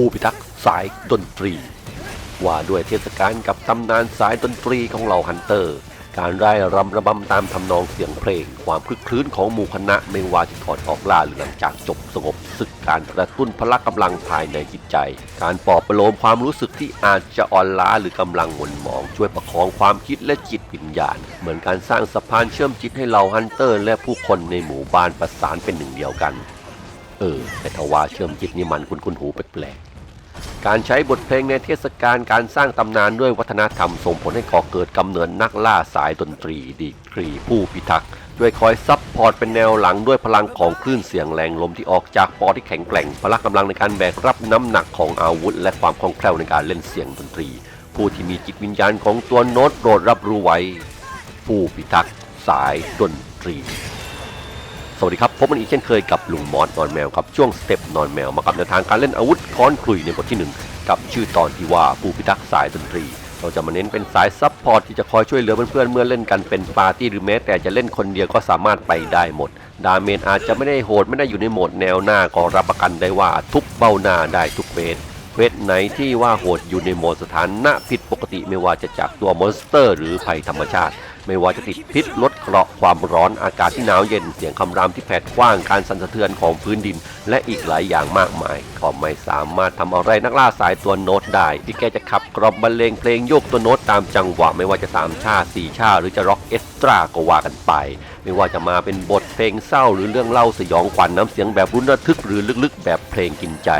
ผู้พิทักษ์สายดนตรี ว่าด้วยเทศกาลกับตำนานสายดนตรีของเหล่าฮันเตอร์ การไร่ายรำระบำตามทำนองเสียงเพลง ความคลึกคลื้นของหมู่คณะไม่ว่าจะถอดออกล่าหรือหลังจากจบสงบศึกการกระตุ้นพละกำลังภายในจิตใจ การปลอบประโลมความรู้สึกที่อาจจะอ่อนล้าหรือกำลังหม่นหมอง ช่วยประคองความคิดและจิตวิญญาณ เหมือนการสร้างสะพานเชื่อมจิตให้เหล่าฮันเตอร์ และผู้คนในหมู่บ้านประสานเป็นหนึ่งเดียวกันเออแต่ทว่าเชื่อมจิตนี่มันคุ้นๆหูแปลก การใช้บทเพลงในเทศกาลการสร้างตำนานด้วยวัฒนธรรมส่งผลให้ก่อเกิดกำเนิดนักล่าสายดนตรีดีกรีผู้พิทักษ์ด้วยคอยซับพอร์ตเป็นแนวหลังด้วยพลังของคลื่นเสียงแรงลมที่ออกจากปอที่แข็งแกร่ง พละกำลังในการแบกรับน้ำหนักของอาวุธ และความคล่องแคล่วในการเล่นเสียงดนตรี ผู้ที่มีจิตวิญญาณของตัวโน้ตโปรดรับรู้ไว้ ผู้พิทักษ์สายดนตรี สวัสดีครับ พบกันอีกเช่นเคยกับลุงมอสนอนแมวครับช่วงสเต็ปนอนแมวมากับแนวทางการเล่นอาวุธค้อนคลุยในบทที่หนึ่งกับชื่อตอนที่ว่าผู้พิทักษ์สายดนตรี เราจะมาเน้นเป็นสายซับพอร์ตที่จะคอยช่วยเหลือเพื่อนๆเมื่อเล่นกันเป็นปาร์ตี้หรือแม้แต่จะเล่นคนเดียวก็สามารถไปได้หมด ดาเมจอาจจะไม่ได้โหดไม่ได้อยู่ในโหมดแนวหน้าก็รับประกันได้ว่าทุกเบ้าหน้าได้ทุกเวท เวสไหนที่ว่าโหดอยู่ในโหมดสถานะผิดปกติไม่ว่าจะจากตัวมอนสเตอร์ หรือภัยธรรมชาติ ไม่ว่าจะติดพิษลดเคราะห์ความร้อนอากาศที่หนาวเย็นเสียงคำรามที่แผดกว้างการสั่นสะเทือนของพื้นดิน และอีกหลายอย่างมากมายก็ไม่สามารถทำอะไรนักล่าสายตัวโน้ตได้ที่แกจะขับกรอบบรรเลงเพลงโยกตัวโน้ตตามจังหวะไม่ว่าจะสามชาสี่ชาหรือจะร็อกเอสตราก็ว่ากันไป ไม่ว่าจะมาเป็นบทเพลงเศร้าหรือเรื่องเล่าสยองขวัญน้ำเสียงแบบรุนระทึกหรือลึกๆ แบบเพลงกินใจ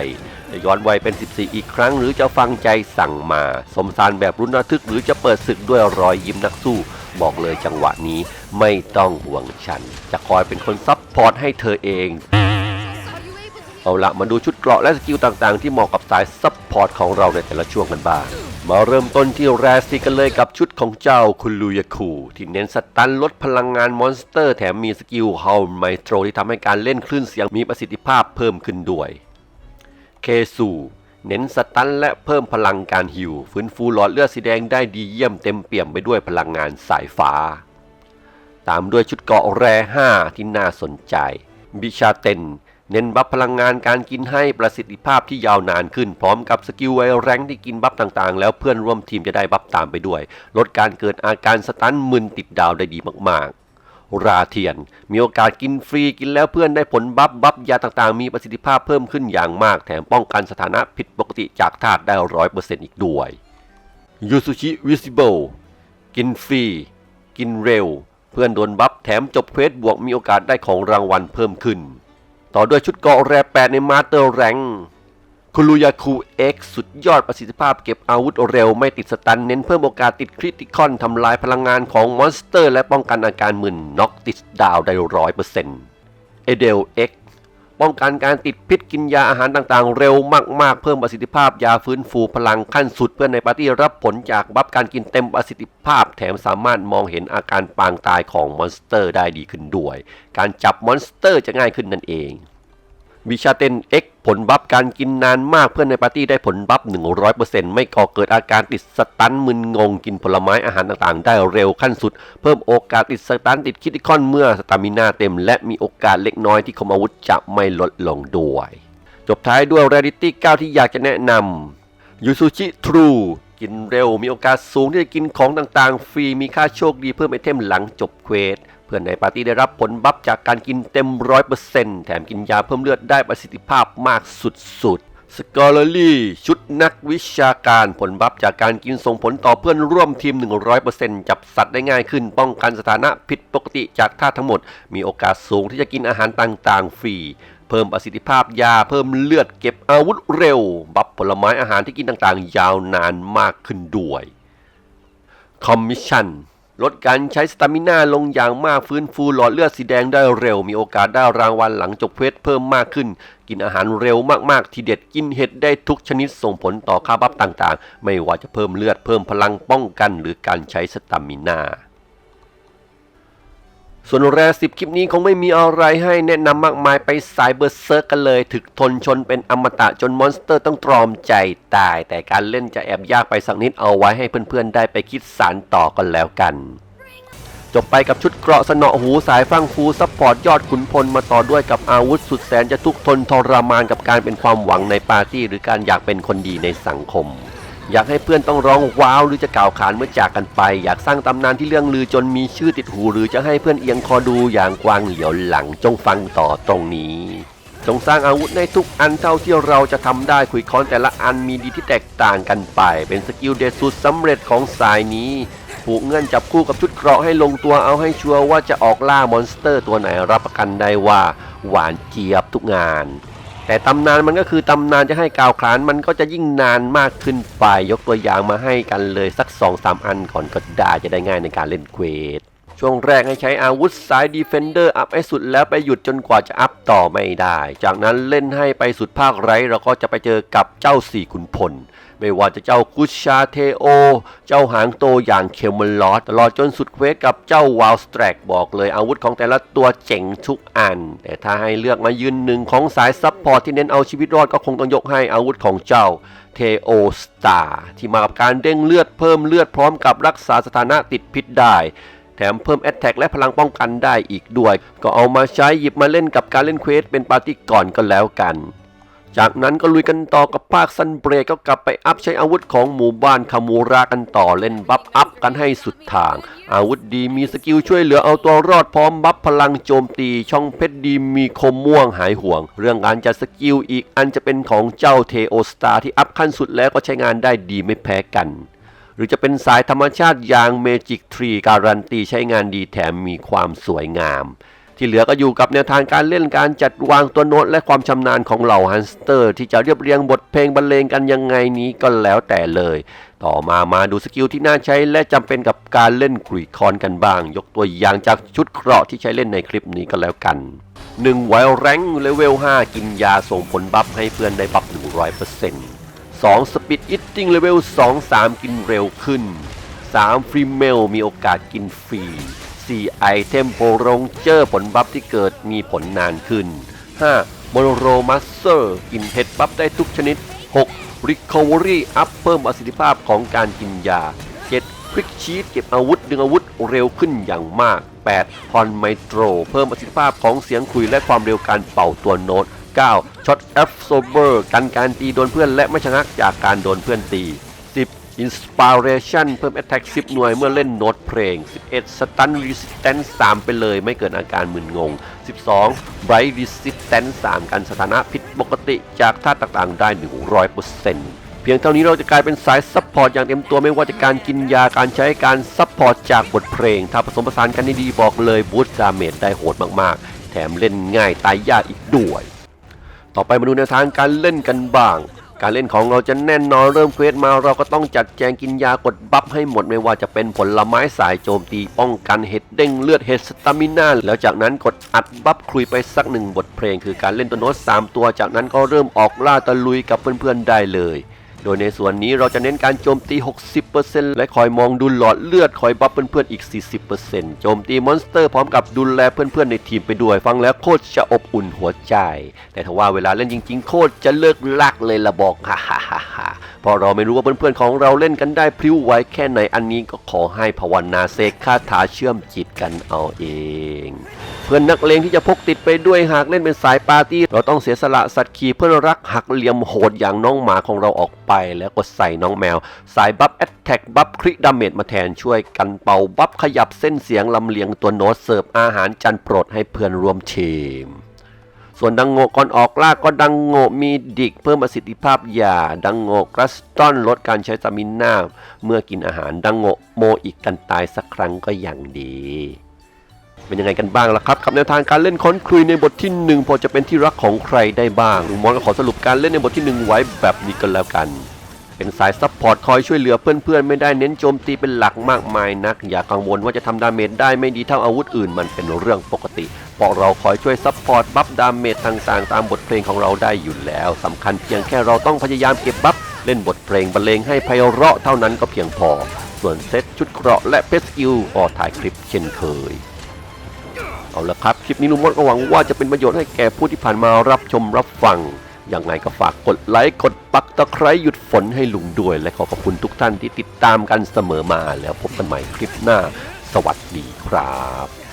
จะย้อนวัยเป็น 14 อีกครั้ง หรือจะฟังใจสั่งมา สมสารแบบรุนระทึกหรือจะเปิดศึกด้วยรอยยิ้มนักสู้ บอกเลยจังหวะนี้ไม่ต้องห่วงฉัน จะคอยเป็นคนซับพอร์ตให้เธอเอง เอาละมาดูชุดเกราะและสกิลต่างๆ ที่เหมาะกับสายซับพอร์ตของเราในแต่ละช่วงกันบ้างมาเริ่มต้นที่แรสติกันเลยกับชุดของเจ้าคุณลูยาคูที่เน้นสตันลดพลังงานมอนสเตอร์ แถมมีสกิลเฮาไมโตรที่ทำให้การเล่นคลื่นเสียงมีประสิทธิภาพเพิ่มขึ้นด้วย เคซูเน้นสตันและเพิ่มพลังการฮิว ฟื้นฟูหลอดเลือดสีแดงได้ดีเยี่ยมเต็มเปี่ยมไปด้วยพลังงานสายฟ้า ตามด้วยชุดเกาะแร่5ที่น่าสนใจ บิชาเตนเน้นบัฟพลังงานการกินให้ประสิทธิภาพที่ยาวนานขึ้น พร้อมกับสกิลไวแรงที่กินบัฟต่างๆ แล้วเพื่อนร่วมทีมจะได้บัฟตามไปด้วย ลดการเกิดอาการสตันมึนติดดาวได้ดีมากๆ ราเทียน มีโอกาสกินฟรีกินแล้วเพื่อนได้ผลบัฟบัฟยาต่างๆ มีประสิทธิภาพเพิ่มขึ้นอย่างมาก แถมป้องกันสถานะผิดปกติจากธาตุได้ร้อยเปอร์เซ็นต์อีกด้วยยูซูชิวิสิเบิลกินฟรี กินเร็ว เพื่อนโดนบัฟแถมจบเควสบวกมีโอกาสได้ของรางวัลเพิ่มขึ้น ต่อด้วยชุดเกาะแร่แปดในมาสเตอร์แรงคุ รุยาคูเอ็กสุดยอดประสิทธิภาพเก็บอาวุธเร็วไม่ติดสตัน เน้นเพิ่มโอกาสติดคริติคอนทำลายพลังงานของมอนสเตอร์ และป้องกันอาการมึนน็อกติดดาวได้ร้อยเปอร์เซ็นต์เอเดลเอ็กป้องกันการติดพิษกินยาอาหารต่างๆ เร็วมากๆ เพิ่มประสิทธิภาพยาฟื้นฟูพลังขั้นสุดเพื่อนในปาร์ตี้รับผลจากบัฟการกินเต็มประสิทธิภาพ แถมสามารถมองเห็นอาการปางตายของมอนสเตอร์ได้ดีขึ้นด้วย การจับมอนสเตอร์จะง่ายขึ้นนั่นเอง วิชาเตน X ผลบัฟการกินนานมากเพื่อนในปาร์ตี้ได้ผลบัฟ 100%ไม่ก่อเกิดอาการติดสตันมึนงงกินผลไม้อาหารต่างๆ ได้เร็วขั้นสุด เพิ่มโอกาสติดสตันติดคิติคอนเมื่อสตามินาเต็ม และมีโอกาสเล็กน้อยที่คมอาวุธจะไม่ลดลงด้วย จบท้ายด้วย Rarity 9 ที่อยากจะแนะนำยูซูชิทรูกินเร็วมีโอกาสสูงที่จะกินของต่างๆ ฟรีมีค่าโชคดีเพิ่มไอเทมหลังจบเควส เพื่อนในปาร์ตี้ได้รับผลบัฟจากการกินเต็มร้อยเปอร์เซ็นต์แถมกินยาเพิ่มเลือดได้ประสิทธิภาพมากสุดๆสกอร์ลี่ชุดนักวิชาการผลบัฟจากการกินส่งผลต่อเพื่อนร่วมทีม 100%จับสัตว์ได้ง่ายขึ้น ป้องกันสถานะผิดปกติจากท่าทั้งหมด มีโอกาสสูงที่จะกินอาหารต่างๆ ฟรีเพิ่มประสิทธิภาพยาเพิ่มเลือดเก็บอาวุธเร็ว บัฟผลไม้อาหารที่กินต่างๆ ยาวนานมากขึ้นด้วยคอมมิชชั่น ลดการใช้สตามิน่าลงอย่างมากฟื้นฟูหลอดเลือดสีแดงได้เร็ว มีโอกาสได้รางวัลหลังจบเควสเพิ่มมากขึ้น กินอาหารเร็วมากๆ ทีเด็ดกินเห็ดได้ทุกชนิดส่งผลต่อค่าบัฟต่างๆ ไม่ว่าจะเพิ่มเลือดเพิ่มพลังป้องกัน หรือการใช้สตามิน่า ส่วนแรสิบคลิปนี้คงไม่มีอะไรให้แนะนำมากมายไปสายเบอร์เซิร์กกันเลย ถึกทนชนเป็นอมตะจนมอนสเตอร์ต้องตรอมใจตาย แต่การเล่นจะแอบยากไปสักนิดเอาไว้ให้เพื่อนๆได้ไปคิดสารต่อกันแล้วกัน จบไปกับชุดเกราะสนอหูสายฟังฟูซัพพอร์ตยอดขุนพลมาต่อด้วยกับอาวุธสุดแสนจะทุกข์ทนทรมานกับการเป็นความหวังในปาร์ตี้ หรือการอยากเป็นคนดีในสังคม อยากให้เพื่อนต้องร้องว้าวหรือจะกล่าวขานเมื่อจากกันไป อยากสร้างตำนานที่เรื่องลือจนมีชื่อติดหู หรือจะให้เพื่อนเอียงคอดูอย่างกวางเหลียวหลังจงฟังต่อตรงนี้จงสร้างอาวุธในทุกอันเท่าที่เราจะทำได้คุยค้อนแต่ละอันมีดีที่แตกต่างกันไป เป็นสกิลเด็ดสุดสำเร็จของสายนี้ผูกเงื่อนจับคู่กับชุดเกราะให้ลงตัวเอาให้ชัวร์ว่าจะออกล่ามอนสเตอร์ตัวไหนรับประกันได้ว่า หวานเจี๊ยบทุกงาน แต่ตำนานมันก็คือตำนานจะให้กล่าวขานมันก็จะยิ่งนานมากขึ้นไป ยกตัวอย่างมาให้กันเลยสัก2อสามอันก่อนก็ได้จะได้ง่ายในการเล่นเควสช่วงแรกให้ใช้อาวุธสายดีเฟนเดอร์อัพให้สุดแล้วไปหยุดจนกว่าจะอัพต่อไม่ได้ จากนั้นเล่นให้ไปสุดภาคไรเราก็จะไปเจอกับเจ้าสี่ขุนพล ไม่ว่าจะเจ้ากุชชาเทโอ เจ้าหางโตอย่างเคมลอสตลอดจนสุดเควสกับเจ้าวาลสแตรกบอกเลยอาวุธของแต่ละตัวเจ๋งทุกอัน แต่ถ้าให้เลือกมายืนหนึ่งของสายซับพอร์ตที่เน้นเอาชีวิตรอดก็คงต้องยกให้อาวุธของเจ้าเทโอสตาที่มากับการเด้งเลือดเพิ่มเลือดพร้อมกับรักษาสถานะติดพิษได้แถมเพิ่มแอตแทกและพลังป้องกันได้อีกด้วย ก็เอามาใช้หยิบมาเล่นกับการเล่นเควสเป็นปาร์ตี้ก่อนก็แล้วกัน จากนั้นก็ลุยกันต่อกับภาคซันเบรกก็กลับไปอัพใช้อาวุธของหมู่บ้านคามูรากันต่อเล่นบัฟอัพกันให้สุดทาง อาวุธดีมีสกิลช่วยเหลือเอาตัวรอดพร้อมบัฟพลังโจมตีช่องเพชรดีมีคมม่วงหายห่วง เรื่องการจัดสกิลอีกอันจะเป็นของเจ้าเทโอสตาที่อัพขั้นสุดแล้วก็ใช้งานได้ดีไม่แพ้กันหรือจะเป็นสายธรรมชาติอย่างเมจิกทรีการันตีใช้งานดีแถมมีความสวยงาม ที่เหลือก็อยู่กับแนวทางการเล่นการจัดวางตัวโน้ตและความชำนาญของเหล่าฮันสเตอร์ ที่จะเรียบเรียงบทเพลงบรรเลงกันยังไงนี้ก็แล้วแต่เลย ต่อมามาดูสกิลที่น่าใช้และจำเป็นกับการเล่นกรีคอนกันบ้าง ยกตัวอย่างจากชุดเกราะห์ที่ใช้เล่นในคลิปนี้ก็แล้วกัน1ไวลแรงเลเวล 5 กินยาส่งผลบัฟให้เพื่อนได้บัฟ100% 2 Speed Eating Level 2 3 กินเร็วขึ้น 3 Free Mail มีโอกาสกินฟรี 4 Item p o r o n g e r ผลบัฟที่เกิดมีผลนานขึ้น 5 Monoro Master กินเพชรบัฟได้ทุกชนิด 6 Recovery Up เพิ่มประสิทธิภาพของการกินยา 7 Quick Sheet เก็บอาวุธดึงอาวุธเร็วขึ้นอย่างมาก8 Hon Maestro เพิ่มประสิทธิภาพของเสียงคุยและความเร็วการเป่าตัวโน้ต 9. Shot Absorber กันการตีโดนเพื่อนและไม่ชะงักจากการโดนเพื่อนตี Inspiration เพิ่ม Attack 10 หน่วยเมื่อเล่นโน้ตเพลง 11. Stun Resistance 3 ไปเลยไม่เกิดอาการมึนงง 12. Bright Resistance 3 กันสถานะผิดปกติจากธาต่างๆได้ 100%เพียงเท่านี้เราจะกลายเป็นสายซัพพอร์ตอย่างเต็มตัวไม่ว่าจะการกินยาการใช้การซัพพอร์ตจากบทเพลง ถ้าผสมผสานกันได้ดีบอกเลยบูสต์ดาเมจได้โหดมากๆ แถมเล่นง่ายตายยากอีกด้วย ต่อไปมาดูแนวทางการเล่นกันบ้าง การเล่นของเราจะแน่นนอนเริ่มเควสมาเราก็ต้องจัดแจงกินยากดบัฟให้หมดไม่ว่าจะเป็นผลไม้สายโจมตีป้องกันเห็ดเด้งเลือดเห็ดสตามินาแล้วจากนั้นกดอัดบัฟคุยไปสักหนึ่งบทเพลง คือการเล่นตัวโน้ต3ตัวจากนั้นก็เริ่มออกล่าตะลุยกับเพื่อนๆได้เลย โดยในส่วนนี้เราจะเน้นการโจมตี 60%และคอยมองดูหลอดเลือดคอยบัฟเพื่อนๆอีก 40%โจมตีมอนสเตอร์พร้อมกับดูแลเพื่อนๆในทีมไปด้วยฟังแล้วโคตรจะอบอุ่นหัวใจ แต่ถ้าว่าเวลาเล่นจริงๆ โคตรจะเลิกลักเลยละบอกฮ่าฮ่าฮ่าฮ่าเพราะเราไม่รู้ว่าเพื่อนๆของเราเล่นกันได้พริ้วไหวแค่ไหนอันนี้ก็ขอให้ภาวนาเสกคาถาเชื่อมจิตกันเอาเอง เพื่อนนักเลงที่จะพกติดไปด้วยหากเล่นเป็นสายปาร์ตี้เราต้องเสียสละสัตว์ขี่เพื่อนรักหักเหลี่ยมโหดอย่างน้องหมาของเราออกไปแล้วก็ใส่น้องแมว สายบัฟแอตแทกบัฟคริดาเมจมาแทนช่วยกันเป่าบัฟขยับเส้นเสียงลำเลียงตัวโน้ตเสิร์ฟอาหารจันโปรดให้เพื่อนร่วมทีมส่วนดังโงก่อนออกล่าก็ดังโงมีดิกเพิ่มประสิทธิภาพยาดังโงกรัสตอนลดการใช้สตามิน่าเมื่อกินอาหารดังโงโมอีกกันตายสักครั้งก็อย่างดี เป็นยังไงกันบ้างล่ะครับกับแนวทางการเล่นค้นคลุยในบทที่ 1 พอจะเป็นที่รักของใครได้บ้างลุงมอนก็ขอสรุปการเล่นในบทที่ 1 ไว้แบบนี้กันแล้วกัน เป็นสายซัพพอร์ตคอยช่วยเหลือเพื่อนๆ ไม่ได้เน้นโจมตีเป็นหลักมากมายนัก อย่ากังวลว่าจะทำดาเมจได้ไม่ดีเท่าอาวุธอื่น มันเป็นเรื่องปกติ เพราะเราคอยช่วยซัพพอร์ตบัฟดาเมจต่างๆ ตามบทเพลงของเราได้อยู่แล้วสำคัญเพียงแค่เราต้องพยายามเก็บบัฟเล่นบทเพลงบรรเลงให้ไพเราะเท่านั้นก็เพียงพอ ส่วนเซตชุดเกราะและเพสกิลก็ถ่ายคลิปเช่นเคย เอาละครับ คลิปนี้ลุงมดก็หวังว่าจะเป็นประโยชน์ให้แก่ผู้ที่ผ่านมารับชมรับฟังยังไงก็ฝากกดไลค์ กดปักตะไคร้หยุดฝนให้ลุงด้วย และขอขอบคุณทุกท่านที่ติดตามกันเสมอมาแล้วพบกันใหม่คลิปหน้า สวัสดีครับ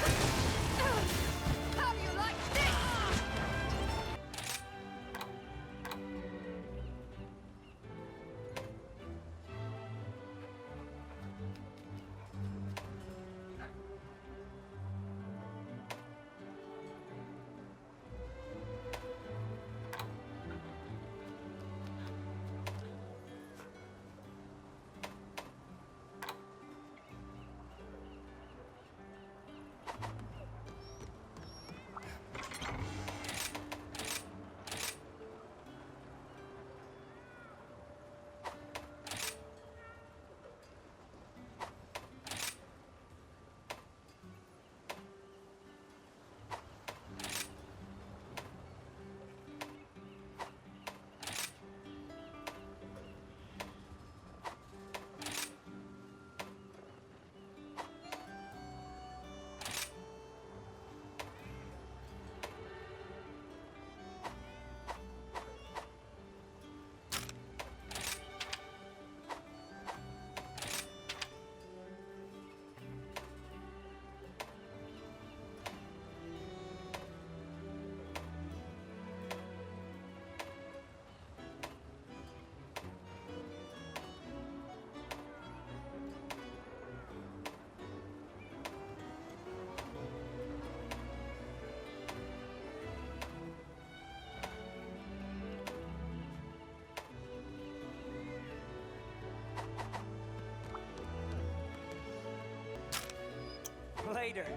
greater.